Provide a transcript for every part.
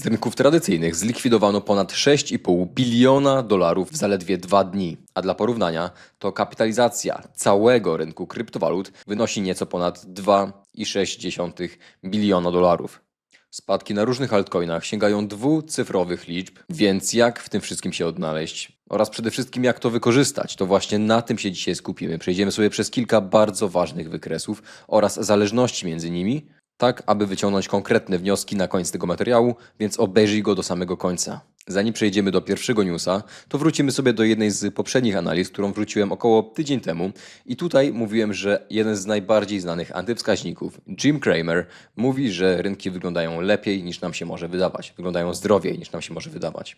Z rynków tradycyjnych zlikwidowano ponad 6,5 biliona dolarów w zaledwie dwa dni. A dla porównania, to kapitalizacja całego rynku kryptowalut wynosi nieco ponad 2,6 biliona dolarów. Spadki na różnych altcoinach sięgają dwucyfrowych liczb, więc jak w tym wszystkim się odnaleźć oraz przede wszystkim jak to wykorzystać, to właśnie na tym się dzisiaj skupimy. Przejdziemy sobie przez kilka bardzo ważnych wykresów oraz zależności między nimi, tak aby wyciągnąć konkretne wnioski na koniec tego materiału, więc obejrzyj go do samego końca. Zanim przejdziemy do pierwszego newsa, to wrócimy sobie do jednej z poprzednich analiz, którą wróciłem około tydzień temu. I tutaj mówiłem, że jeden z najbardziej znanych antywskaźników, Jim Cramer, mówi, że rynki wyglądają lepiej niż nam się może wydawać, wyglądają zdrowiej niż nam się może wydawać.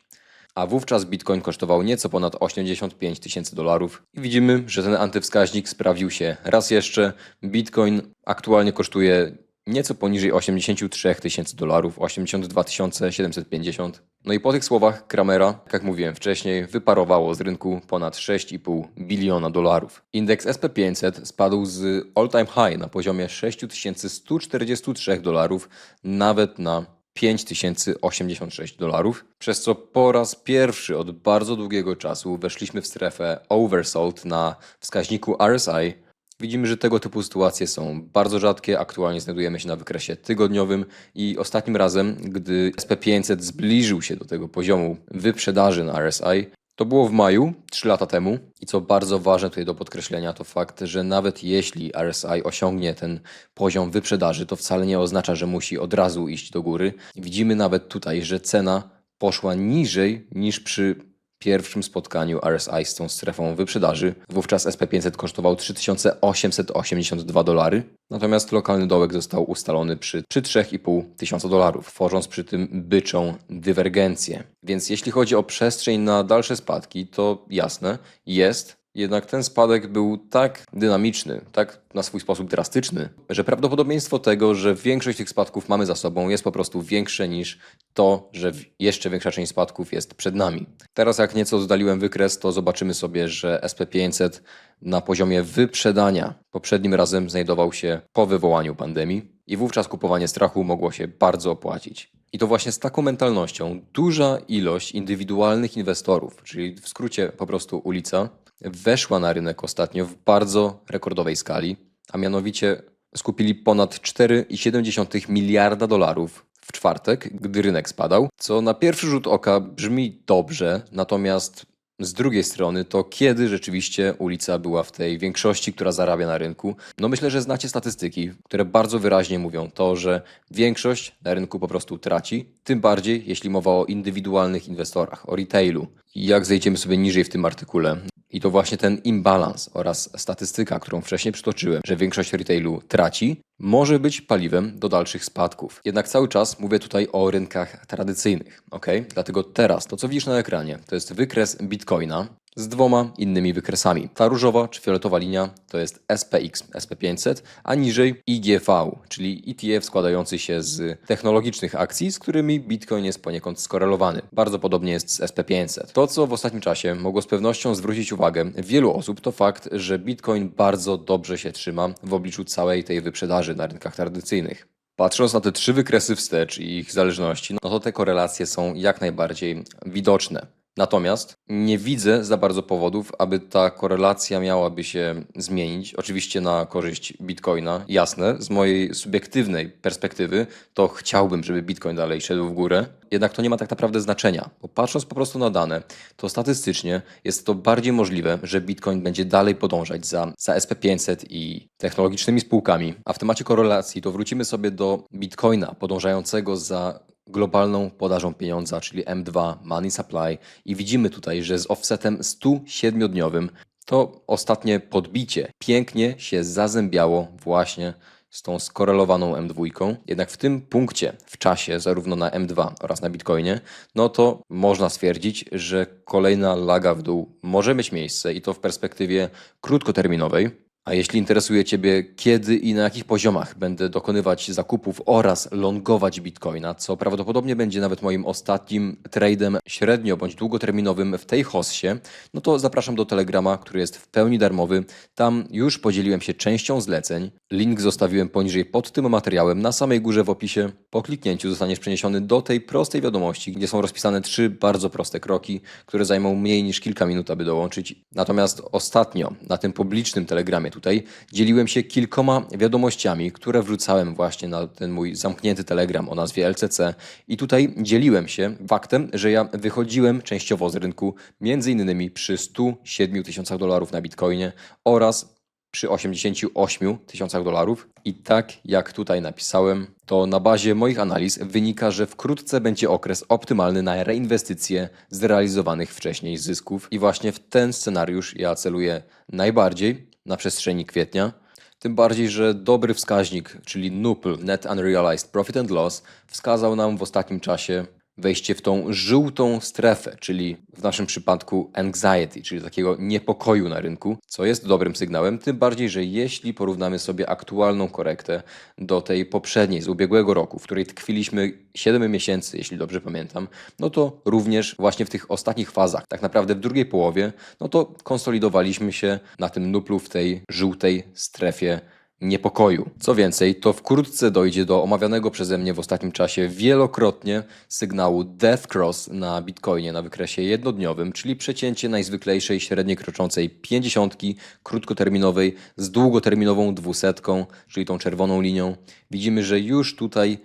A wówczas Bitcoin kosztował nieco ponad 85 tysięcy dolarów. I widzimy, że ten antywskaźnik sprawdził się raz jeszcze. Bitcoin aktualnie kosztuje nieco poniżej 83 tysięcy dolarów, 82 750. No i po tych słowach Kramera, jak mówiłem wcześniej, wyparowało z rynku ponad 6,5 biliona dolarów. Indeks SP500 spadł z all-time high na poziomie 6143 dolarów nawet na 5086 dolarów, przez co po raz pierwszy od bardzo długiego czasu weszliśmy w strefę oversold na wskaźniku RSI, Widzimy, że tego typu sytuacje są bardzo rzadkie. Aktualnie znajdujemy się na wykresie tygodniowym i ostatnim razem, gdy SP500 zbliżył się do tego poziomu wyprzedaży na RSI, to było w maju, 3 lata temu. I co bardzo ważne tutaj do podkreślenia, to fakt, że nawet jeśli RSI osiągnie ten poziom wyprzedaży, to wcale nie oznacza, że musi od razu iść do góry. Widzimy nawet tutaj, że cena poszła niżej niż przy pierwszym spotkaniu RSI z tą strefą wyprzedaży. Wówczas SP500 kosztował 3882 dolary, natomiast lokalny dołek został ustalony przy, przy 3,5 tysiąca dolarów, tworząc przy tym byczą dywergencję. Więc jeśli chodzi o przestrzeń na dalsze spadki, to jasne, jest, jednak ten spadek był tak dynamiczny, tak na swój sposób drastyczny, że prawdopodobieństwo tego, że większość tych spadków mamy za sobą, jest po prostu większe niż to, że jeszcze większa część spadków jest przed nami. Teraz, jak nieco oddaliłem wykres, to zobaczymy sobie, że SP500 na poziomie wyprzedania poprzednim razem znajdował się po wywołaniu pandemii i wówczas kupowanie strachu mogło się bardzo opłacić. I to właśnie z taką mentalnością duża ilość indywidualnych inwestorów, czyli w skrócie po prostu ulica, weszła na rynek ostatnio w bardzo rekordowej skali, a mianowicie skupili ponad 4,7 miliarda dolarów w czwartek, gdy rynek spadał, co na pierwszy rzut oka brzmi dobrze, natomiast z drugiej strony, to kiedy rzeczywiście ulica była w tej większości, która zarabia na rynku? No myślę, że znacie statystyki, które bardzo wyraźnie mówią to, że większość na rynku po prostu traci, tym bardziej jeśli mowa o indywidualnych inwestorach, o retailu. Jak zejdziemy sobie niżej w tym artykule, i to właśnie ten imbalans oraz statystyka, którą wcześniej przytoczyłem, że większość retailu traci, może być paliwem do dalszych spadków. Jednak cały czas mówię tutaj o rynkach tradycyjnych, ok? Dlatego teraz to, co widzisz na ekranie, to jest wykres Bitcoina, z dwoma innymi wykresami. Ta różowa czy fioletowa linia to jest SPX, SP500, a niżej IGV, czyli ETF składający się z technologicznych akcji, z którymi Bitcoin jest poniekąd skorelowany. Bardzo podobnie jest z SP500. To, co w ostatnim czasie mogło z pewnością zwrócić uwagę wielu osób, to fakt, że Bitcoin bardzo dobrze się trzyma w obliczu całej tej wyprzedaży na rynkach tradycyjnych. Patrząc na te trzy wykresy wstecz i ich zależności, no to te korelacje są jak najbardziej widoczne. Natomiast nie widzę za bardzo powodów, aby ta korelacja miałaby się zmienić. Oczywiście na korzyść Bitcoina. Jasne, z mojej subiektywnej perspektywy to chciałbym, żeby Bitcoin dalej szedł w górę. Jednak to nie ma tak naprawdę znaczenia, bo patrząc po prostu na dane, to statystycznie jest to bardziej możliwe, że Bitcoin będzie dalej podążać za, za SP500 i technologicznymi spółkami. A w temacie korelacji to wrócimy sobie do Bitcoina podążającego za globalną podażą pieniądza, czyli M2 Money Supply i widzimy tutaj, że z offsetem 107-dniowym to ostatnie podbicie pięknie się zazębiało właśnie z tą skorelowaną M2. Jednak w tym punkcie w czasie, zarówno na M2 oraz na Bitcoinie, no to można stwierdzić, że kolejna laga w dół może mieć miejsce i to w perspektywie krótkoterminowej. A jeśli interesuje Ciebie, kiedy i na jakich poziomach będę dokonywać zakupów oraz longować bitcoina, co prawdopodobnie będzie nawet moim ostatnim tradem średnio bądź długoterminowym w tej hossie, no to zapraszam do Telegrama, który jest w pełni darmowy. Tam już podzieliłem się częścią zleceń. Link zostawiłem poniżej pod tym materiałem na samej górze w opisie. Po kliknięciu zostaniesz przeniesiony do tej prostej wiadomości, gdzie są rozpisane trzy bardzo proste kroki, które zajmą mniej niż kilka minut, aby dołączyć. Natomiast ostatnio na tym publicznym Telegramie tutaj dzieliłem się kilkoma wiadomościami, które wrzucałem właśnie na ten mój zamknięty telegram o nazwie LCC i tutaj dzieliłem się faktem, że ja wychodziłem częściowo z rynku między innymi przy 107 tysiącach dolarów na Bitcoinie oraz przy 88 tysiącach dolarów. I tak jak tutaj napisałem, to na bazie moich analiz wynika, że wkrótce będzie okres optymalny na reinwestycje zrealizowanych wcześniej zysków. I właśnie w ten scenariusz ja celuję najbardziej na przestrzeni kwietnia. Tym bardziej, że dobry wskaźnik, czyli NUPL, Net Unrealized Profit and Loss, wskazał nam w ostatnim czasie wejście w tą żółtą strefę, czyli w naszym przypadku anxiety, czyli takiego niepokoju na rynku, co jest dobrym sygnałem, tym bardziej, że jeśli porównamy sobie aktualną korektę do tej poprzedniej z ubiegłego roku, w której tkwiliśmy 7 miesięcy, jeśli dobrze pamiętam, no to również właśnie w tych ostatnich fazach, tak naprawdę w drugiej połowie, no to konsolidowaliśmy się na tym nuplu w tej żółtej strefie niepokoju. Co więcej, to wkrótce dojdzie do omawianego przeze mnie w ostatnim czasie wielokrotnie sygnału Death Cross na Bitcoinie na wykresie jednodniowym, czyli przecięcie najzwyklejszej średniej kroczącej 50 krótkoterminowej z długoterminową dwusetką, czyli tą czerwoną linią. Widzimy, że już tutaj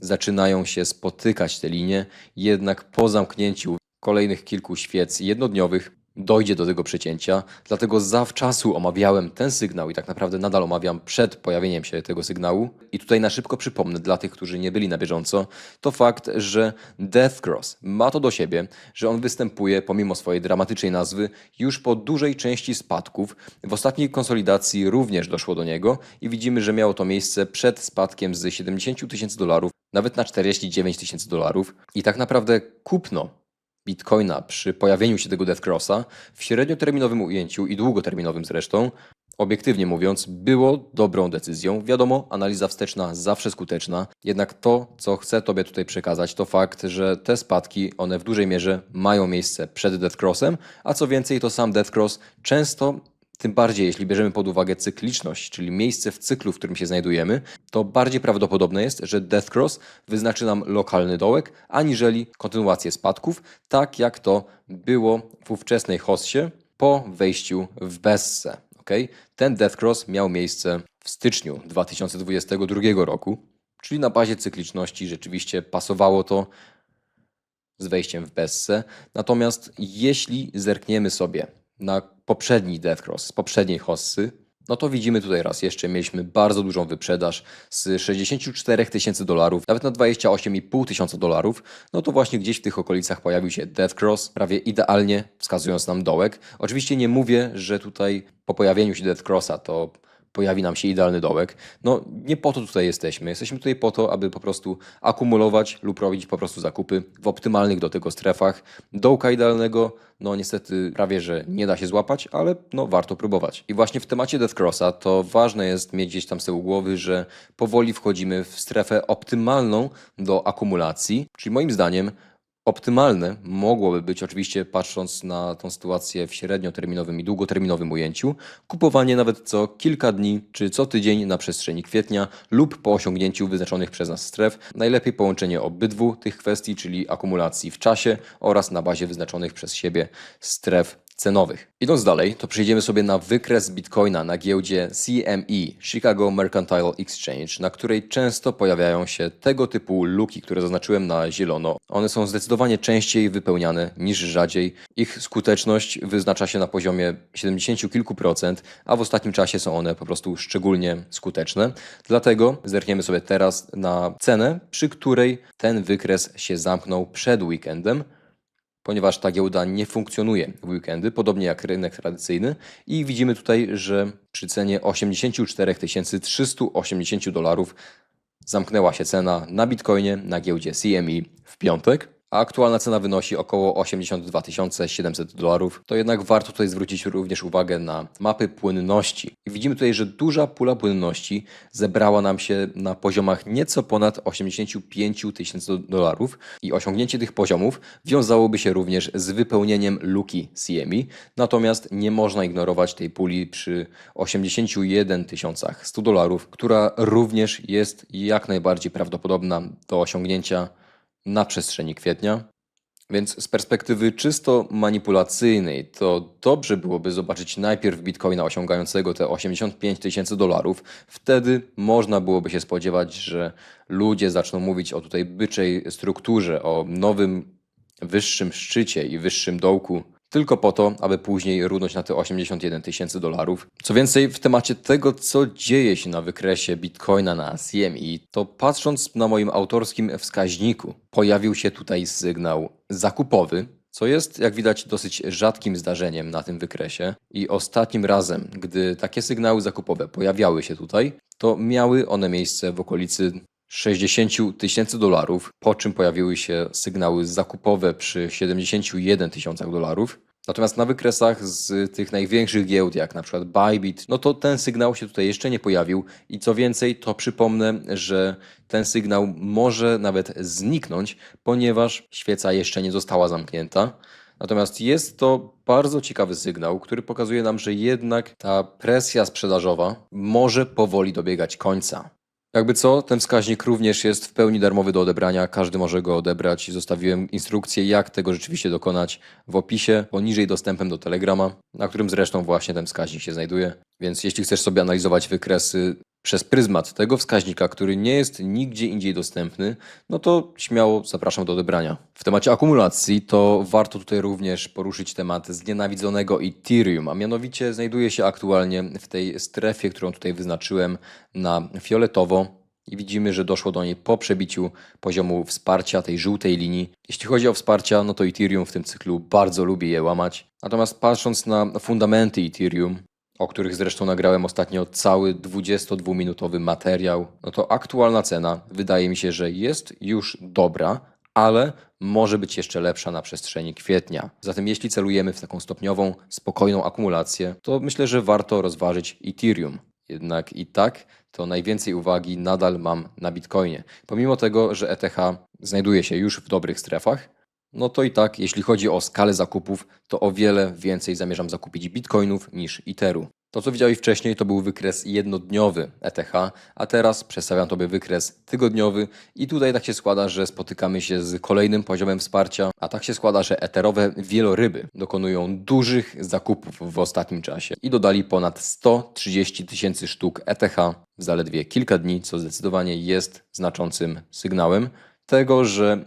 zaczynają się spotykać te linie, jednak po zamknięciu kolejnych kilku świec jednodniowych dojdzie do tego przecięcia, dlatego zawczasu omawiałem ten sygnał i tak naprawdę nadal omawiam przed pojawieniem się tego sygnału. I tutaj na szybko przypomnę dla tych, którzy nie byli na bieżąco, to fakt, że Death Cross ma to do siebie, że on występuje pomimo swojej dramatycznej nazwy już po dużej części spadków. W ostatniej konsolidacji również doszło do niego i widzimy, że miało to miejsce przed spadkiem z 70 tysięcy dolarów nawet na 49 tysięcy dolarów. I tak naprawdę kupno Bitcoina przy pojawieniu się tego Death Crossa w średnioterminowym ujęciu i długoterminowym zresztą, obiektywnie mówiąc, było dobrą decyzją. Wiadomo, analiza wsteczna zawsze skuteczna, jednak to, co chcę Tobie tutaj przekazać, to fakt, że te spadki, one w dużej mierze mają miejsce przed Death Crossem, a co więcej, to sam Death Cross często tym bardziej, jeśli bierzemy pod uwagę cykliczność, czyli miejsce w cyklu, w którym się znajdujemy, to bardziej prawdopodobne jest, że Death Cross wyznaczy nam lokalny dołek, aniżeli kontynuację spadków, tak jak to było w ówczesnej hossie po wejściu w Bessę. Okay? Ten Death Cross miał miejsce w styczniu 2022 roku, czyli na bazie cykliczności rzeczywiście pasowało to z wejściem w Bessę. Natomiast jeśli zerkniemy sobie na poprzedni Death Cross z poprzedniej hossy, no to widzimy tutaj raz jeszcze, mieliśmy bardzo dużą wyprzedaż z 64 tysięcy dolarów, nawet na 28,5 tysiąca dolarów, no to właśnie gdzieś w tych okolicach pojawił się Death Cross, prawie idealnie wskazując nam dołek. Oczywiście nie mówię, że tutaj po pojawieniu się Death Crossa to pojawi nam się idealny dołek. No nie po to tutaj jesteśmy. Jesteśmy tutaj po to, aby po prostu akumulować lub robić po prostu zakupy w optymalnych do tego strefach. Dołka idealnego, no niestety prawie, że nie da się złapać, ale no warto próbować. I właśnie w temacie Death Crossa to ważne jest mieć gdzieś tam z tyłu głowy, że powoli wchodzimy w strefę optymalną do akumulacji, czyli moim zdaniem Optymalne mogłoby być, oczywiście patrząc na tą sytuację w średnioterminowym i długoterminowym ujęciu, kupowanie nawet co kilka dni czy co tydzień na przestrzeni kwietnia lub po osiągnięciu wyznaczonych przez nas stref. Najlepiej połączenie obydwu tych kwestii, czyli akumulacji w czasie oraz na bazie wyznaczonych przez siebie stref cenowych. Idąc dalej, to przejdziemy sobie na wykres Bitcoina na giełdzie CME, Chicago Mercantile Exchange, na której często pojawiają się tego typu luki, które zaznaczyłem na zielono. One są zdecydowanie częściej wypełniane niż rzadziej. Ich skuteczność wyznacza się na poziomie 70 kilku procent, a w ostatnim czasie są one po prostu szczególnie skuteczne. Dlatego zerkniemy sobie teraz na cenę, przy której ten wykres się zamknął przed weekendem ponieważ ta giełda nie funkcjonuje w weekendy, podobnie jak rynek tradycyjny. I widzimy tutaj, że przy cenie 84 380 dolarów zamknęła się cena na bitcoinie na giełdzie CME w piątek. A aktualna cena wynosi około 82 700 dolarów, to jednak warto tutaj zwrócić również uwagę na mapy płynności. I widzimy tutaj, że duża pula płynności zebrała nam się na poziomach nieco ponad 85 tysięcy dolarów. I osiągnięcie tych poziomów wiązałoby się również z wypełnieniem luki CME, natomiast nie można ignorować tej puli przy 81 100 dolarów, która również jest jak najbardziej prawdopodobna do osiągnięcia na przestrzeni kwietnia. Więc z perspektywy czysto manipulacyjnej, to dobrze byłoby zobaczyć najpierw bitcoina osiągającego te 85 tysięcy dolarów. Wtedy można byłoby się spodziewać, że ludzie zaczną mówić o tutaj byczej strukturze, o nowym, wyższym szczycie i wyższym dołku. Tylko po to, aby później runąć na te 81 tysięcy dolarów. Co więcej, w temacie tego, co dzieje się na wykresie bitcoina na CME, to patrząc na moim autorskim wskaźniku, pojawił się tutaj sygnał zakupowy, co jest, jak widać, dosyć rzadkim zdarzeniem na tym wykresie. I ostatnim razem, gdy takie sygnały zakupowe pojawiały się tutaj, to miały one miejsce w okolicy 60 tysięcy dolarów, po czym pojawiły się sygnały zakupowe przy 71 tysiącach dolarów. Natomiast na wykresach z tych największych giełd, jak na przykład Bybit, no to ten sygnał się tutaj jeszcze nie pojawił i co więcej, to przypomnę, że ten sygnał może nawet zniknąć, ponieważ świeca jeszcze nie została zamknięta. Natomiast jest to bardzo ciekawy sygnał, który pokazuje nam, że jednak ta presja sprzedażowa może powoli dobiegać końca. Jakby co, ten wskaźnik również jest w pełni darmowy do odebrania, każdy może go odebrać. Zostawiłem instrukcję, jak tego rzeczywiście dokonać w opisie, poniżej dostępem do Telegrama, na którym zresztą właśnie ten wskaźnik się znajduje. Więc jeśli chcesz sobie analizować wykresy przez pryzmat tego wskaźnika, który nie jest nigdzie indziej dostępny, no to śmiało zapraszam do odebrania. W temacie akumulacji to warto tutaj również poruszyć temat znienawidzonego Ethereum, a mianowicie znajduje się aktualnie w tej strefie, którą tutaj wyznaczyłem na fioletowo i widzimy, że doszło do niej po przebiciu poziomu wsparcia tej żółtej linii. Jeśli chodzi o wsparcia, no to Ethereum w tym cyklu bardzo lubi je łamać. Natomiast patrząc na fundamenty Ethereum, o których zresztą nagrałem ostatnio cały 22-minutowy materiał, no to aktualna cena wydaje mi się, że jest już dobra, ale może być jeszcze lepsza na przestrzeni kwietnia. Zatem jeśli celujemy w taką stopniową, spokojną akumulację, to myślę, że warto rozważyć Ethereum. Jednak i tak to najwięcej uwagi nadal mam na Bitcoinie. Pomimo tego, że ETH znajduje się już w dobrych strefach, no to i tak, jeśli chodzi o skalę zakupów, to o wiele więcej zamierzam zakupić bitcoinów niż Etheru. To, co widziałeś wcześniej, to był wykres jednodniowy ETH, a teraz przedstawiam Tobie wykres tygodniowy i tutaj tak się składa, że spotykamy się z kolejnym poziomem wsparcia, a tak się składa, że eterowe wieloryby dokonują dużych zakupów w ostatnim czasie i dodali ponad 130 tysięcy sztuk ETH w zaledwie kilka dni, co zdecydowanie jest znaczącym sygnałem tego, że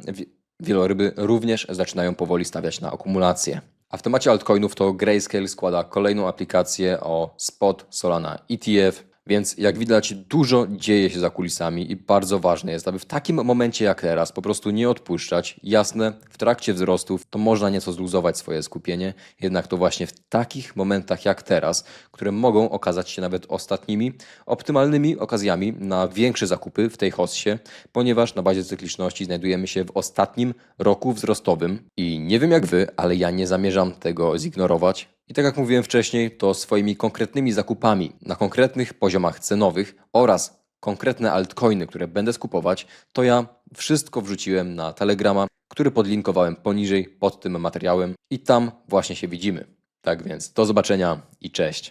wieloryby również zaczynają powoli stawiać na akumulację. A w temacie altcoinów to Grayscale składa kolejną aplikację o spot Solana ETF, więc jak widać dużo dzieje się za kulisami i bardzo ważne jest, aby w takim momencie jak teraz po prostu nie odpuszczać. Jasne, w trakcie wzrostów to można nieco zluzować swoje skupienie, jednak to właśnie w takich momentach jak teraz, które mogą okazać się nawet ostatnimi optymalnymi okazjami na większe zakupy w tej hossie, ponieważ na bazie cykliczności znajdujemy się w ostatnim roku wzrostowym i nie wiem jak wy, ale ja nie zamierzam tego zignorować. I tak jak mówiłem wcześniej, to swoimi konkretnymi zakupami na konkretnych poziomach cenowych oraz konkretne altcoiny, które będę skupować, to ja wszystko wrzuciłem na Telegrama, który podlinkowałem poniżej pod tym materiałem i tam właśnie się widzimy. Tak więc do zobaczenia i cześć.